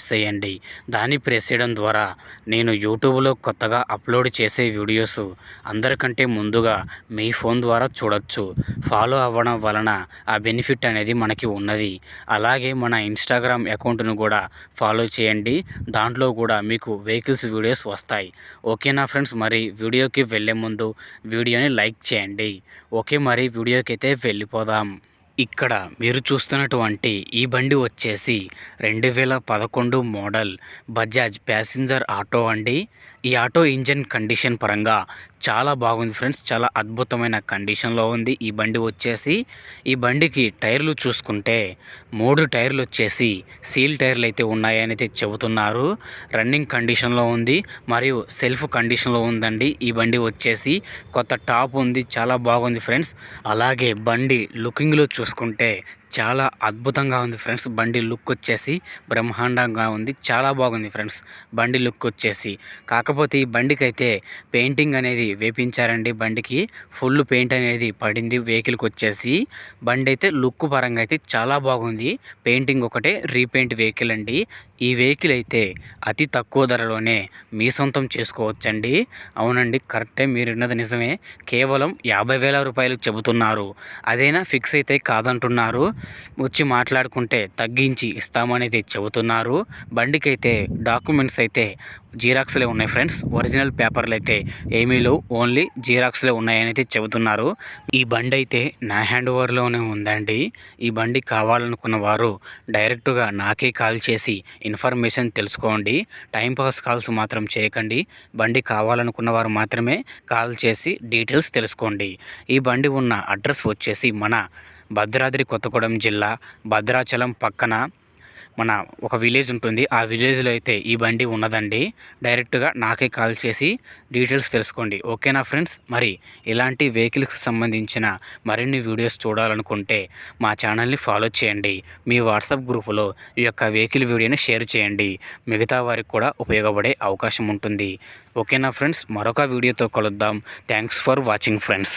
Press చేయండి దాన్ని press చేయడం ద్వారా నేను యూట్యూబ్లో కొత్తగా అప్లోడ్ చేసే వీడియోస్ అందరికంటే ముందుగా మీ ఫోన్ ద్వారా చూడొచ్చు. ఫాలో అవ్వడం వలన ఆ బెనిఫిట్ అనేది మనకి ఉన్నది. అలాగే మన ఇన్స్టాగ్రామ్ అకౌంట్ను కూడా ఫాలో చేయండి. దాంట్లో కూడా మీకు వెహికల్స్ వీడియోస్ వస్తాయి. ఓకేనా ఫ్రెండ్స్? మరి వీడియోకి వెళ్ళే ముందు వీడియోని లైక్ చేయండి. ఓకే మరి వీడియోకి అయితే వెళ్ళిపోదాం. ఇక్కడ మీరు చూస్తున్నటువంటి ఈ బండి వచ్చేసి రెండు వేల పదకొండు మోడల్ బజాజ్ ప్యాసింజర్ ఆటో అండి. ఈ ఆటో ఇంజన్ కండిషన్ పరంగా చాలా బాగుంది ఫ్రెండ్స్. చాలా అద్భుతమైన కండిషన్లో ఉంది ఈ బండి వచ్చేసి. ఈ బండికి టైర్లు చూసుకుంటే మూడు టైర్లు వచ్చేసి సీల్ టైర్లు అయితే ఉన్నాయని అయితే చెబుతున్నారు. రన్నింగ్ కండిషన్లో ఉంది మరియు సెల్ఫ్ కండిషన్లో ఉందండి. ఈ బండి వచ్చేసి కొత్త టాప్ ఉంది. చాలా బాగుంది ఫ్రెండ్స్. అలాగే బండి లుకింగ్లో చూసుకుంటే చాలా అద్భుతంగా ఉంది ఫ్రెండ్స్. బండి లుక్ వచ్చేసి బ్రహ్మాండంగా ఉంది. చాలా బాగుంది ఫ్రెండ్స్. బండి లుక్ వచ్చేసి. కాకపోతే ఈ బండికి అయితే పెయింటింగ్ అనేది వేపించారండి. బండికి ఫుల్ పెయింట్ అనేది పడింది వెహికల్కి వచ్చేసి. బండి అయితే లుక్ పరంగా అయితే చాలా బాగుంది. పెయింటింగ్ ఒకటే రీపెయింట్ వెహికల్ అండి. ఈ వెహికల్ అయితే అతి తక్కువ ధరలోనే మీ సొంతం చేసుకోవచ్చండి. అవునండి కరెక్టే మీరు విన్నది నిజమే. కేవలం యాభై వేల రూపాయలు చెబుతున్నారు. అదైనా ఫిక్స్ అయితే కాదంటున్నారు. వచ్చి మాట్లాడుకుంటే తగ్గించి ఇస్తామనేది చెబుతున్నారు. బండికైతే డాక్యుమెంట్స్ అయితే జీరాక్స్లే ఉన్నాయి ఫ్రెండ్స్. ఒరిజినల్ పేపర్లు అయితే ఏమీ లేవు. ఓన్లీ జీరాక్స్లే ఉన్నాయని అయితే చెబుతున్నారు. ఈ బండి అయితే నా హ్యాండ్ ఓవర్లోనే ఉందండి. ఈ బండి కావాలనుకున్న వారు డైరెక్ట్గా నాకే కాల్ చేసి ఇన్ఫర్మేషన్ తెలుసుకోండి. టైంపాస్ కాల్స్ మాత్రం చేయకండి. బండి కావాలనుకున్న వారు మాత్రమే కాల్ చేసి డీటెయిల్స్ తెలుసుకోండి. ఈ బండి ఉన్న అడ్రస్ వచ్చేసి మన భద్రాద్రి కొత్తగూడెం జిల్లా భద్రాచలం పక్కన మన ఒక విలేజ్ ఉంటుంది. ఆ విలేజ్లో అయితే ఈ బండి ఉన్నదండి. డైరెక్ట్గా నాకే కాల్ చేసి డీటెయిల్స్ తెలుసుకోండి. ఓకేనా ఫ్రెండ్స్? మరి ఇలాంటి వెహికల్స్కి సంబంధించిన మరిన్ని వీడియోస్ చూడాలనుకుంటే మా ఛానల్ని ఫాలో చేయండి. మీ వాట్సాప్ గ్రూపులో ఈ యొక్క వెహికల్ వీడియోని షేర్ చేయండి. మిగతా వారికి కూడా ఉపయోగపడే అవకాశం ఉంటుంది. ఓకేనా ఫ్రెండ్స్? మరొక వీడియోతో కలుద్దాం. Thanks for watching friends.